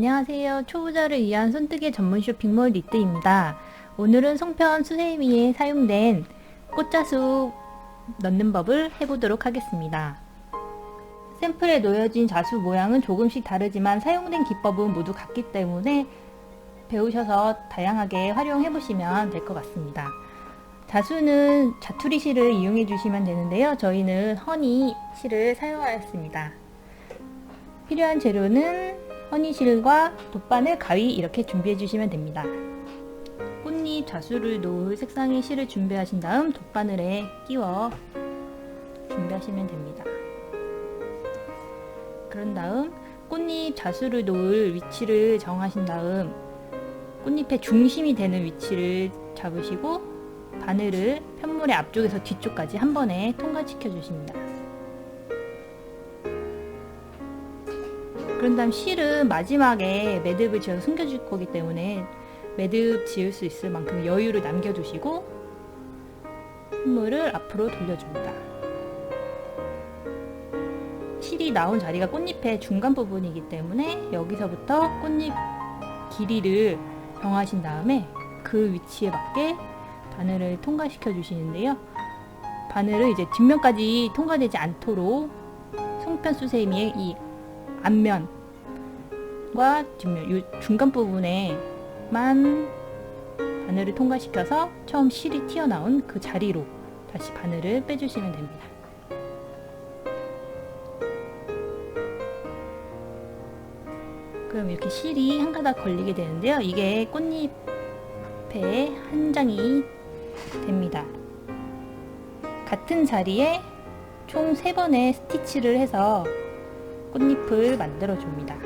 안녕하세요. 초보자를 위한 손뜨개 전문 쇼핑몰 니트입니다. 오늘은 송편 수세미에 사용된 꽃자수 넣는 법을 해보도록 하겠습니다. 샘플에 놓여진 자수 모양은 조금씩 다르지만 사용된 기법은 모두 같기 때문에 배우셔서 다양하게 활용해 보시면 될 것 같습니다. 자수는 자투리 실을 이용해 주시면 되는데요. 저희는 허니 실을 사용하였습니다. 필요한 재료는 허니실과 돗바늘, 가위 이렇게 준비해 주시면 됩니다. 꽃잎 자수를 놓을 색상의 실을 준비하신 다음 돗바늘에 끼워 준비하시면 됩니다. 그런 다음 꽃잎 자수를 놓을 위치를 정하신 다음 꽃잎의 중심이 되는 위치를 잡으시고 바늘을 편물의 앞쪽에서 뒤쪽까지 한 번에 통과시켜 주십니다. 그런 다음 실은 마지막에 매듭을 지어서 숨겨줄 거기 때문에 매듭 지을 수 있을 만큼 여유를 남겨두시고 선물을 앞으로 돌려줍니다. 실이 나온 자리가 꽃잎의 중간 부분이기 때문에 여기서부터 꽃잎 길이를 정하신 다음에 그 위치에 맞게 바늘을 통과시켜 주시는데요. 바늘을 이제 뒷면까지 통과되지 않도록 송편 수세미의 이 앞면과 뒷면, 이 중간 부분에만 바늘을 통과시켜서 처음 실이 튀어나온 그 자리로 다시 바늘을 빼주시면 됩니다. 그럼 이렇게 실이 한 가닥 걸리게 되는데요. 이게 꽃잎의 한 장이 됩니다. 같은 자리에 총 3번의 스티치를 해서 꽃잎을 만들어 줍니다.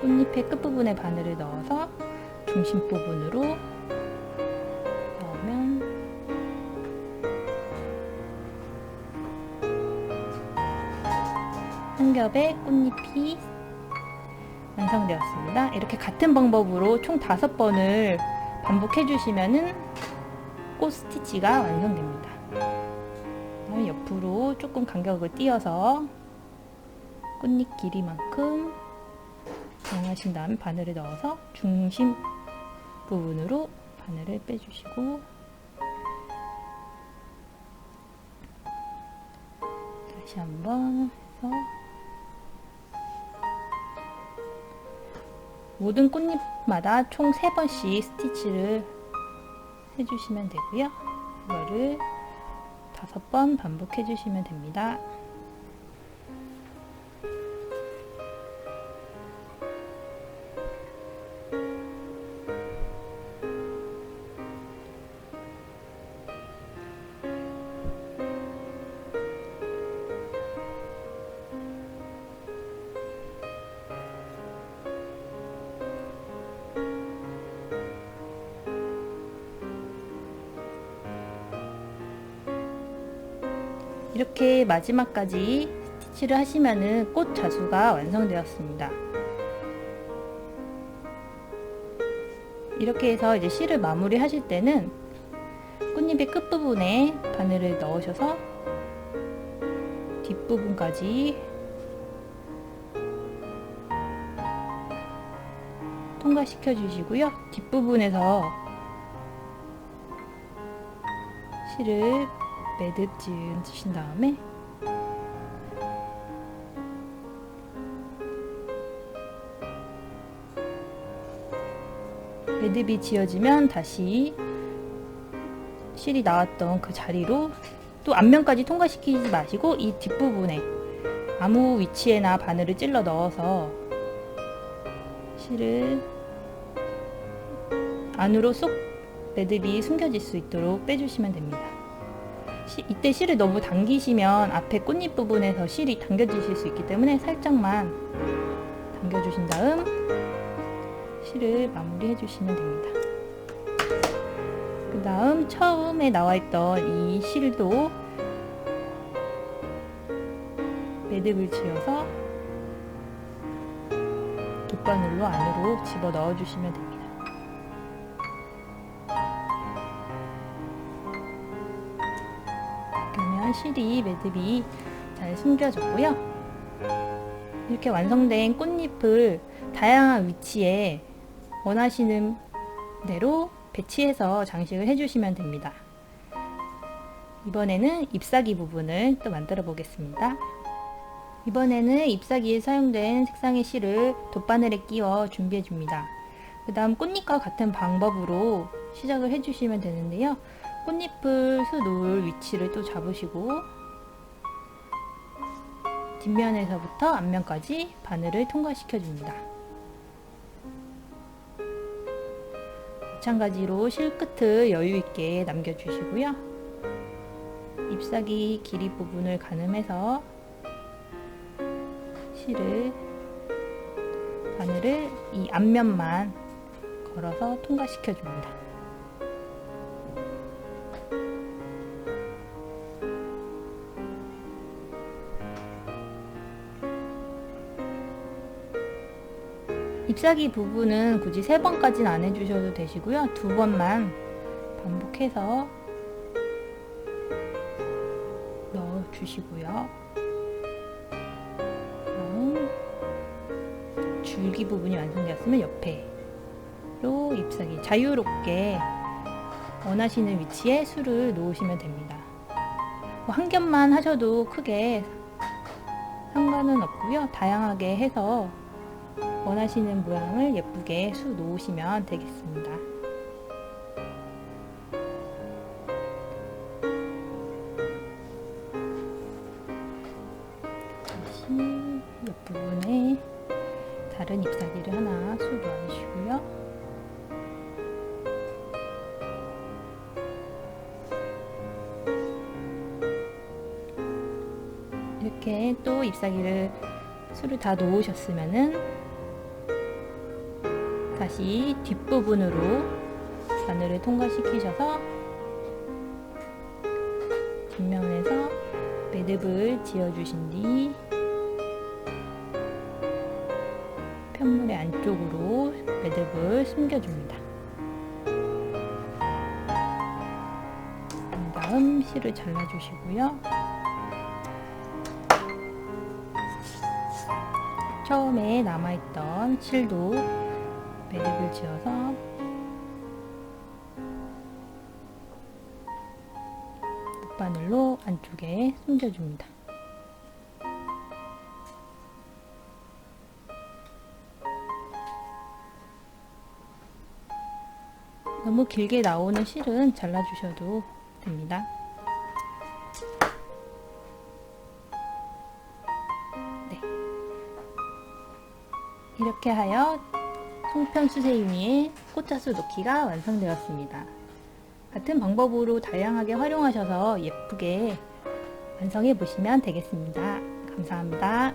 꽃잎의 끝부분에 바늘을 넣어서 중심 부분으로 넣으면 한 겹의 꽃잎이 완성되었습니다. 이렇게 같은 방법으로 총 다섯 번을 반복해 주시면은 꽃 스티치가 완성됩니다. 옆으로 조금 간격을 띄어서 꽃잎 길이만큼 정하신 다음에 바늘을 넣어서 중심 부분으로 바늘을 빼주시고 다시 한번 해서 모든 꽃잎마다 총 3번씩 스티치를 해주시면 되고요. 이거를 다섯 번 반복해 주시면 됩니다. 이렇게 마지막까지 스티치를 하시면은 꽃 자수가 완성되었습니다. 이렇게 해서 이제 실을 마무리 하실 때는 꽃잎의 끝부분에 바늘을 넣으셔서 뒷부분까지 통과시켜 주시고요. 뒷부분에서 실을 매듭 지으신 다음에 매듭이 지어지면 다시 실이 나왔던 그 자리로 또 앞면까지 통과시키지 마시고 이 뒷부분에 아무 위치에나 바늘을 찔러 넣어서 실을 안으로 쏙 매듭이 숨겨질 수 있도록 빼주시면 됩니다. 시, 이때 실을 너무 당기시면 앞에 꽃잎 부분에서 실이 당겨지실 수 있기 때문에 살짝만 당겨주신 다음 실을 마무리해 주시면 됩니다. 그 다음 처음에 나와 있던 이 실도 매듭을 지어서 돗바늘로 안으로 집어 넣어 주시면 됩니다. 실이 매듭이 잘 숨겨졌고요. 이렇게 완성된 꽃잎을 다양한 위치에 원하시는 대로 배치해서 장식을 해주시면 됩니다. 이번에는 잎사귀 부분을 또 만들어 보겠습니다. 이번에는 잎사귀에 사용된 색상의 실을 돗바늘에 끼워 준비해 줍니다. 그 다음 꽃잎과 같은 방법으로 시작을 해주시면 되는데요. 꽃잎을 수 놓을 위치를 또 잡으시고 뒷면에서부터 앞면까지 바늘을 통과시켜 줍니다. 마찬가지로 실 끝을 여유 있게 남겨 주시고요. 잎사귀 길이 부분을 가늠해서 실을 바늘을 이 앞면만 걸어서 통과시켜 줍니다. 잎사귀 부분은 굳이 세 번까지는 안 해주셔도 되시고요. 두 번만 반복해서 넣어주시고요. 줄기 부분이 완성되었으면 옆에로 잎사귀 자유롭게 원하시는 위치에 술을 놓으시면 됩니다. 뭐한 겹만 하셔도 크게 상관은 없고요. 다양하게 해서 원하시는 모양을 예쁘게 수 놓으시면 되겠습니다. 다시 옆부분에 다른 잎사귀를 하나 수 놓아주시고요. 이렇게 또 잎사귀를 수를 다 놓으셨으면은 다시 뒷부분으로 바늘을 통과시키셔서 뒷면에서 매듭을 지어주신 뒤 편물의 안쪽으로 매듭을 숨겨줍니다. 그 다음 실을 잘라주시고요. 처음에 남아있던 실도 매듭을 지어서 바늘로 안쪽에 숨겨줍니다. 너무 길게 나오는 실은 잘라주셔도 됩니다. 네. 이렇게 하여 송편 수세미의 꽃자수 놓기가 완성되었습니다. 같은 방법으로 다양하게 활용하셔서 예쁘게 완성해 보시면 되겠습니다. 감사합니다.